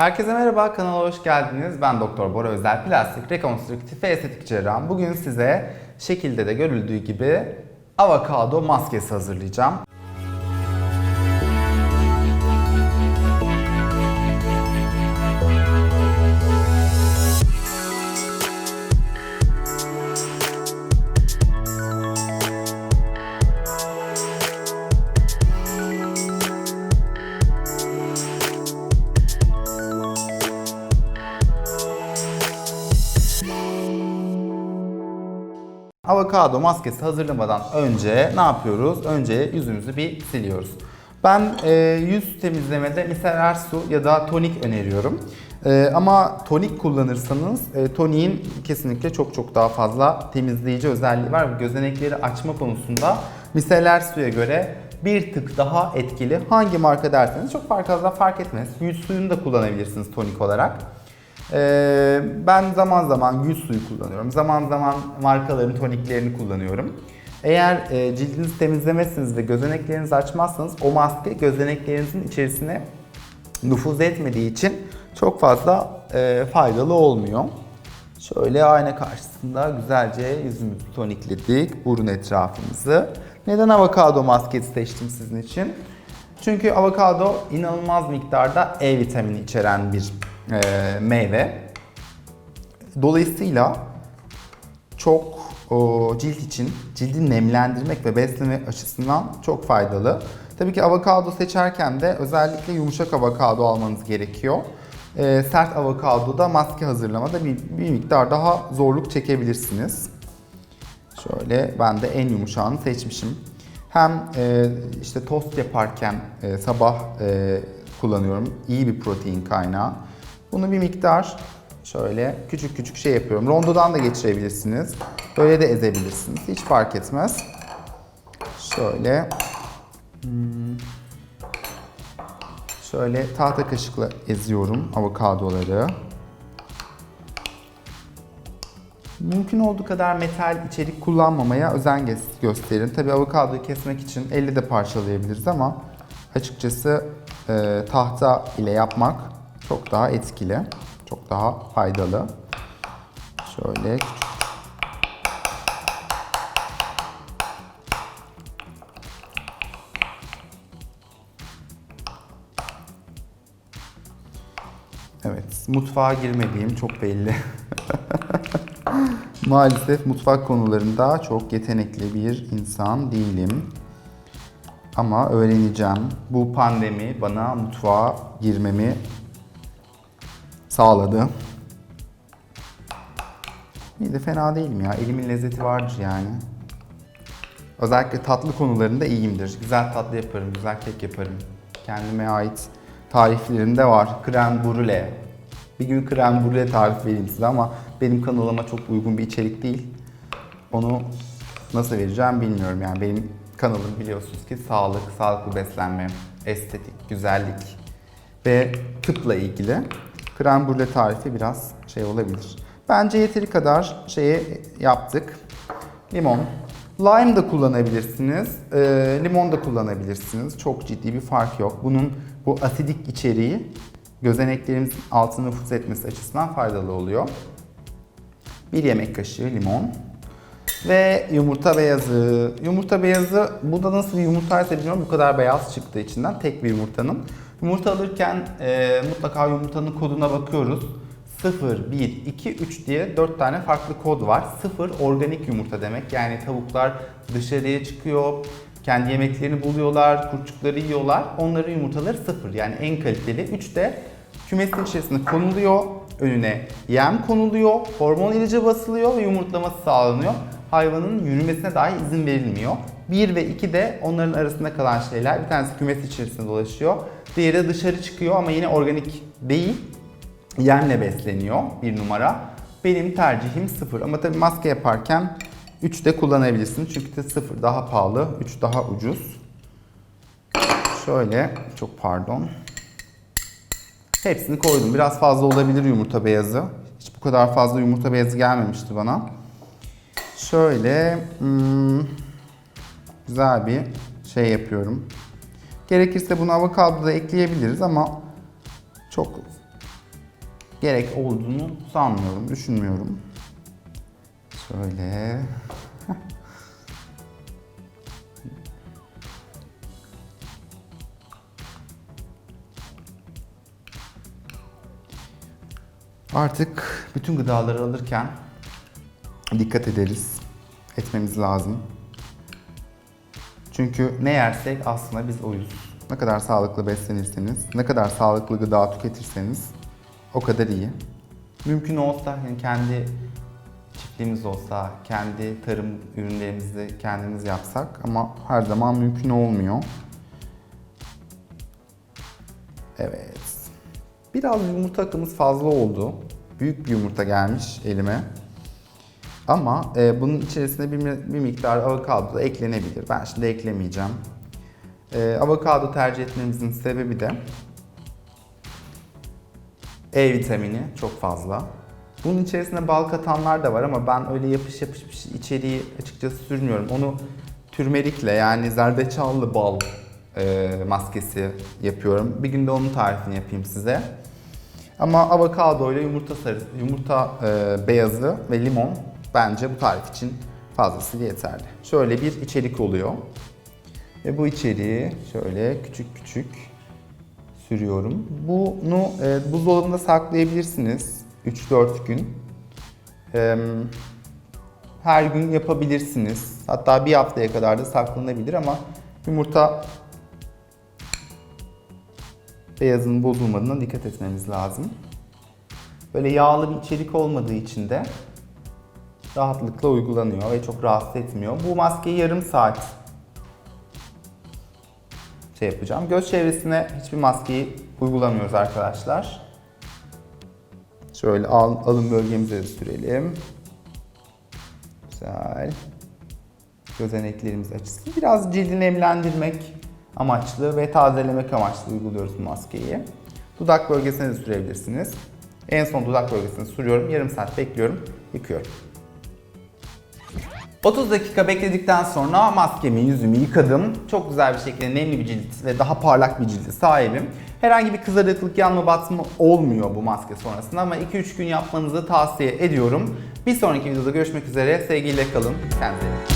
Herkese merhaba, kanala hoş geldiniz. Ben Doktor Bora Özel, plastik, rekonstrüktif ve estetik cerrahım. Bugün size şekilde de görüldüğü gibi avokado maskesi hazırlayacağım. Avokado maskesi hazırlamadan önce ne yapıyoruz? Önce yüzümüzü bir siliyoruz. Ben e, yüz temizlemede miseler su ya da tonik öneriyorum. E, ama tonik kullanırsanız e, toniğin kesinlikle çok çok daha fazla temizleyici özelliği var. Gözenekleri açma konusunda miseler suya göre bir tık daha etkili. Hangi marka derseniz çok fazla fark etmez. Yüz suyunu da kullanabilirsiniz tonik olarak. Ee, ben zaman zaman yüz suyu kullanıyorum. Zaman zaman markaların toniklerini kullanıyorum. Eğer e, cildinizi temizlemezsiniz ve gözeneklerinizi açmazsanız o maske gözeneklerinizin içerisine nüfuz etmediği için çok fazla e, faydalı olmuyor. Şöyle ayna karşısında güzelce yüzümüzü tonikledik, burun etrafımızı. Neden avokado maskesi seçtim sizin için? Çünkü avokado inanılmaz miktarda E vitamini içeren bir e, meyve. Dolayısıyla çok o, cilt için cildi nemlendirmek ve besleme açısından çok faydalı. Tabii ki avokado seçerken de özellikle yumuşak avokado almanız gerekiyor. E, sert avokadoda maske hazırlamada bir, bir miktar daha zorluk çekebilirsiniz. Şöyle ben de en yumuşağını seçmişim. Hem e, işte tost yaparken e, sabah e, kullanıyorum. İyi bir protein kaynağı. Bunu bir miktar şöyle küçük küçük şey yapıyorum. Rondodan da geçirebilirsiniz. Böyle de ezebilirsiniz. Hiç fark etmez. Şöyle hmm, şöyle tahta kaşıkla eziyorum avokadoları. Mümkün olduğu kadar metal içerik kullanmamaya özen gö- gösterin. Tabii avokadoyu kesmek için elle de parçalayabiliriz ama açıkçası e, tahta ile yapmak çok daha etkili, çok daha faydalı. Şöyle Evet, mutfağa girmediğim çok belli. Maalesef mutfak konularında çok yetenekli bir insan değilim. Ama öğreneceğim. Bu pandemi bana mutfağa girmemi sağladı. İyi de fena değilim ya. Elimin lezzeti vardır yani. Özellikle tatlı konularında iyiyimdir. Güzel tatlı yaparım, güzel kek yaparım. Kendime ait tariflerim de var. Krem brûlée. Bir gün krem brûlée tarif vereyim size ama benim kanalıma çok uygun bir içerik değil. Onu nasıl vereceğim bilmiyorum yani. Benim kanalım biliyorsunuz ki sağlık, sağlıklı beslenme, estetik, güzellik ve tıpla ilgili. Krem brûlée tarifi biraz şey olabilir. Bence yeteri kadar şeyi yaptık. Limon. Lime da kullanabilirsiniz. e, limon da kullanabilirsiniz. Çok ciddi bir fark yok. Bunun bu asidik içeriği gözeneklerimizin altına nüfuz etmesi açısından faydalı oluyor. Bir yemek kaşığı limon. Ve yumurta beyazı. Yumurta beyazı, bu da nasıl bir yumurtaysa bilmiyorum bu kadar beyaz çıktı içinden tek bir yumurtanın. Yumurta alırken e, mutlaka yumurtanın koduna bakıyoruz. 0, 1, 2, 3 diye 4 tane farklı kod var. 0 organik yumurta demek. Yani tavuklar dışarıya çıkıyor, kendi yemeklerini buluyorlar, kurtçukları yiyorlar. Onların yumurtaları 0 yani en kaliteli. 3 de kümesin içerisinde konuluyor, önüne yem konuluyor, hormon ilacı basılıyor ve yumurtlaması sağlanıyor. Hayvanın yürümesine dahi izin verilmiyor. 1 ve 2 de onların arasında kalan şeyler. Bir tanesi kümes içerisinde dolaşıyor. Diğeri dışarı çıkıyor ama yine organik değil. Yemle besleniyor bir numara. Benim tercihim 0 ama tabii maske yaparken 3 de kullanabilirsin. Çünkü de 0 daha pahalı, 3 daha ucuz. Şöyle, çok pardon. Hepsini koydum. Biraz fazla olabilir yumurta beyazı. Hiç bu kadar fazla yumurta beyazı gelmemişti bana. Şöyle hmm, güzel bir şey yapıyorum. Gerekirse bunu avokado da ekleyebiliriz ama çok gerek olduğunu sanmıyorum, düşünmüyorum. Şöyle. Artık bütün gıdaları alırken dikkat ederiz. Etmemiz lazım. Çünkü ne yersek aslında biz oyuz. Ne kadar sağlıklı beslenirseniz, ne kadar sağlıklı gıda tüketirseniz o kadar iyi. Mümkün olsa yani kendi çiftliğimiz olsa, kendi tarım ürünlerimizi kendimiz yapsak ama her zaman mümkün olmuyor. Evet. Biraz yumurta akımız fazla oldu. Büyük bir yumurta gelmiş elime. Ama e, bunun içerisine bir, bir miktar avokado da eklenebilir. Ben şimdi eklemeyeceğim. E, avokado tercih etmemizin sebebi de E vitamini çok fazla. Bunun içerisine bal katanlar da var ama ben öyle yapış yapış bir şey- içeriği açıkçası sürmüyorum. Onu türmerikle yani zerdeçallı bal e, maskesi yapıyorum. Bir günde onun tarifini yapayım size. Ama avokado ile yumurta sarısı, yumurta e, beyazı ve limon bence bu tarif için fazlasıyla yeterli. Şöyle bir içerik oluyor. Ve bu içeriği şöyle küçük küçük sürüyorum. Bunu e, buzdolabında saklayabilirsiniz 3-4 gün. E, her gün yapabilirsiniz. Hatta bir haftaya kadar da saklanabilir ama yumurta beyazın bozulmadığına dikkat etmemiz lazım. Böyle yağlı bir içerik olmadığı için de rahatlıkla uygulanıyor ve çok rahatsız etmiyor. Bu maskeyi yarım saat şey yapacağım. Göz çevresine hiçbir maskeyi uygulamıyoruz arkadaşlar. Şöyle al, alın bölgemize de sürelim. Güzel. Gözeneklerimiz açısın. Biraz cildi nemlendirmek amaçlı ve tazelemek amaçlı uyguluyoruz bu maskeyi. Dudak bölgesine de sürebilirsiniz. En son dudak bölgesine sürüyorum. Yarım saat bekliyorum. Yıkıyorum. 30 dakika bekledikten sonra maskemi, yüzümü yıkadım. Çok güzel bir şekilde nemli bir cilt ve daha parlak bir cilde sahibim. Herhangi bir kızarıklık, yanma, batma olmuyor bu maske sonrasında ama 2-3 gün yapmanızı tavsiye ediyorum. Bir sonraki videoda görüşmek üzere. Sevgiyle kalın. Kendinize iyi.